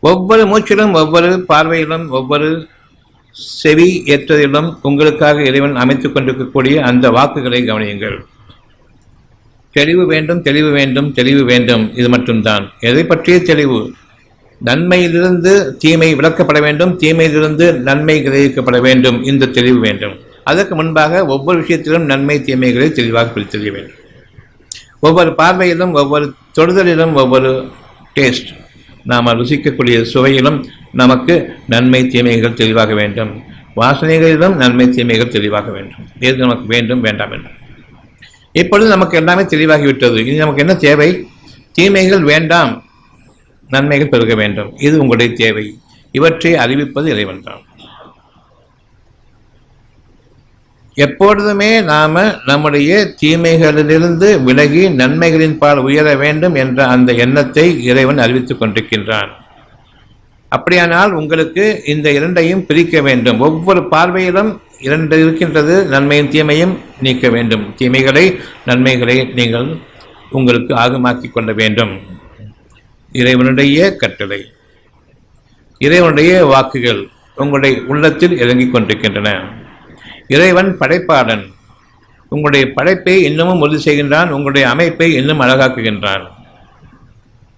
ஒவ்வொரு மூச்சிலும் ஒவ்வொரு பார்வையிலும் ஒவ்வொரு செவி ஏற்றதிலும் உங்களுக்காக இறைவன் அமைத்துக் கொண்டிருக்கக்கூடிய அந்த வாக்குகளை கவனியுங்கள். தெளிவு வேண்டும் தெளிவு வேண்டும் தெளிவு வேண்டும். இது மட்டும்தான். எதை பற்றிய தெளிவு? நன்மையிலிருந்து தீமை விளக்கப்பட வேண்டும் தீமையிலிருந்து நன்மை கிரகிக்கப்பட வேண்டும். இந்த தெளிவு வேண்டும். அதற்கு முன்பாக ஒவ்வொரு விஷயத்திலும் நன்மை தீமைகளை தெளிவாக பிரித்தெறிய வேண்டும். ஒவ்வொரு பார்வையிலும் ஒவ்வொரு தொடுதலிலும் ஒவ்வொரு டேஸ்ட். நாம் ருசிக்கக்கூடிய சுவையிலும் நமக்கு நன்மை தீமைகள் தெளிவாக வேண்டும். வாசனைகளிலும் நன்மை தீமைகள் தெளிவாக வேண்டும். எது நமக்கு வேண்டும் வேண்டாம் என்று. இப்பொழுது நமக்கு எல்லாமே தெளிவாகிவிட்டது. இது நமக்கு என்ன தேவை? தீமைகள் வேண்டாம். நன்மைகள் பெருக வேண்டும். இது உங்களுடைய தேவை. இவற்றை அறிவிப்பது இறைவன் தான். எப்பொழுதுமே நாம நம்முடைய தீமைகளிலிருந்து விலகி நன்மைகளின் பால் உயர வேண்டும் என்ற அந்த எண்ணத்தை இறைவன் அறிவித்துக் கொண்டிருக்கின்றான். அப்படியானால் உங்களுக்கு இந்த இரண்டையும் பிரிக்க வேண்டும். ஒவ்வொரு பார்வையிலும் இரண்டு இருக்கின்றது நன்மையும் தீமையும் நீக்க வேண்டும். தீமைகளை நன்மைகளை நீங்கள் உங்களுக்கு ஆகமாக்கிக் கொள்ள வேண்டும். இறைவனுடைய கட்டளை. இறைவனுடைய வாக்குகள் உங்களுடைய உள்ளத்தில் இறங்கிக் கொண்டிருக்கின்றன. இறைவன் படைப்பாளன். உங்களுடைய படைப்பை இன்னமும் உறுதி செய்கின்றான் உங்களுடைய அமைப்பை இன்னும் அழகாக்குகின்றான்.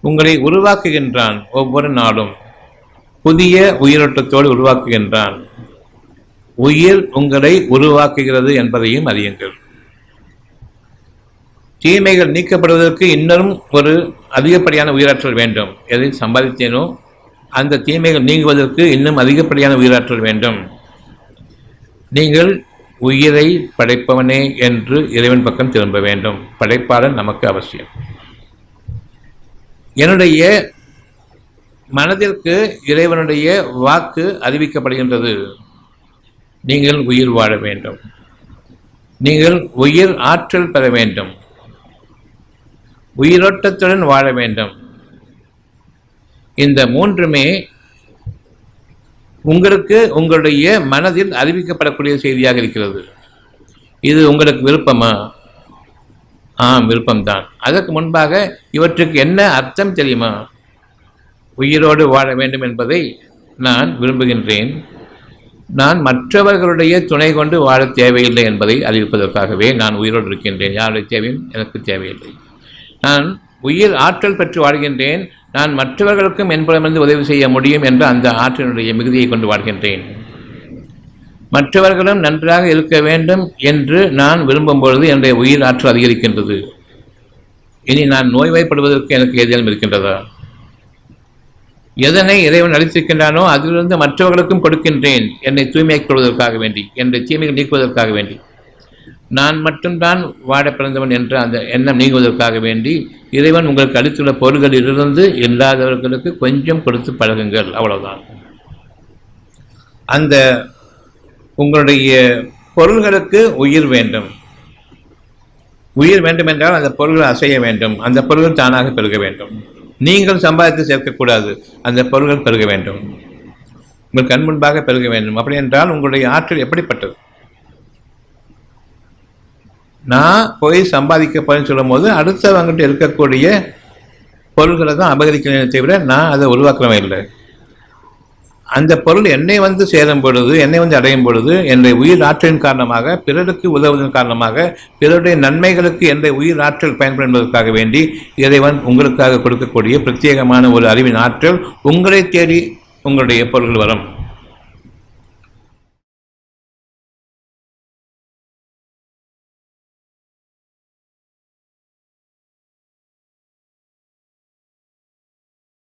உங்களை உருவாக்குகின்றான் ஒவ்வொரு நாளும். புதிய உயிரோட்டத்தோடு உருவாக்குகின்றான். உயிர் உங்களை உருவாக்குகிறது என்பதையும் அறியுங்கள். தீமைகள் நீக்கப்படுவதற்கு இன்னும் ஒரு அதிகப்படியான உயிராற்றல் வேண்டும். எதை சம்பாதித்தேனோ அந்த தீமைகள் நீங்குவதற்கு இன்னும் அதிகப்படியான உயிராற்றல் வேண்டும். நீங்கள் உயிரை படைப்பவனே என்று இறைவன் பக்கம் திரும்ப வேண்டும். படைப்பாளன் நமக்கு அவசியம். என்னுடைய மனதிற்கு இறைவனுடைய வாக்கு அறிவிக்கப்படுகின்றது. நீங்கள் உயிர் வாழ வேண்டும். நீங்கள் உயிர் ஆற்றல் பெற வேண்டும். உயிரோட்டத்துடன் வாழ வேண்டும். இந்த மூன்றுமே உங்களுக்கு உங்களுடைய மனதில் அறிவிக்கப்படக்கூடிய செய்தியாக இருக்கிறது. இது உங்களுக்கு விருப்பமா? ஆம் விருப்பம்தான். அதற்கு முன்பாக இவற்றுக்கு என்ன அர்த்தம் தெரியுமா? உயிரோடு வாழ வேண்டும் என்பதை நான் விரும்புகின்றேன். நான் மற்றவர்களுடைய துணை கொண்டு வாழ தேவையில்லை என்பதை அறிவிப்பதற்காகவே நான் உயிரோடு இருக்கின்றேன். யாருடைய தேவையும் எனக்கு தேவையில்லை. நான் உயிர் ஆற்றல் பெற்று வாழ்கின்றேன். நான் மற்றவர்களுக்கும் என்பதிலிருந்து உதவி செய்ய முடியும் என்ற அந்த ஆற்றினுடைய மிகுதியை கொண்டு வாழ்கின்றேன். மற்றவர்களும் நன்றாக இருக்க வேண்டும் என்று நான் விரும்பும் பொழுது என்னுடைய உயிர் ஆற்றல் அதிகரிக்கின்றது. இனி நான் நோய்வாய்ப்படுவதற்கு எனக்கு ஏதேனும் இருக்கின்றதா? எதனை இறைவன் அளித்திருக்கின்றானோ அதிலிருந்து மற்றவர்களுக்கும் கொடுக்கின்றேன். என்னை தூய்மையாக்கிக் கொள்வதற்காக வேண்டி என்னுடைய தீமைகள் நீக்குவதற்காக வேண்டி. நான் மட்டும்தான் வாட பிறந்தவன் என்ற அந்த எண்ணம் நீங்குவதற்காக வேண்டி இறைவன் உங்களுக்கு அளித்துள்ள பொருள்களிலிருந்து இல்லாதவர்களுக்கு கொஞ்சம் கொடுத்து பழகுங்கள். அவ்வளவுதான். அந்த உங்களுடைய பொருள்களுக்கு உயிர் வேண்டும். உயிர் வேண்டும் என்றால் அந்த பொருள்கள் அசைய வேண்டும். அந்த பொருள்கள் தானாக பெருக வேண்டும். நீங்கள் சம்பாதித்து சேர்க்கக்கூடாது. அந்த பொருள்கள் பெருக வேண்டும். உங்கள் கண் முன்பாக பெருக வேண்டும். அப்படி என்றால் உங்களுடைய ஆற்றல் எப்படிப்பட்டது? நான் போய் சம்பாதிக்க போறேன்னு சொல்லும் போது அடுத்தவங்கிட்ட இருக்கக்கூடிய பொருள்களை தான் அபகரிக்கிறேன் தவிர நான் அதை உருவாக்குறவன் இல்லை. அந்த பொருள் என்னை வந்து சேரும் பொழுது என்னை வந்து அடையும் பொழுது என்னுடைய உயிர் ஆற்றலின் காரணமாக பிறருக்கு உதவுவதன் காரணமாக பிறருடைய நன்மைகளுக்கு என்னுடைய உயிர் ஆற்றல் பயன்படும் என்பதற்காக வேண்டி இறைவன் உங்களுக்காக கொடுக்கக்கூடிய பிரத்யேகமான ஒரு அறிவின் ஆற்றல் உங்களை தேடி உங்களுடைய பொருள்கள் வரும்.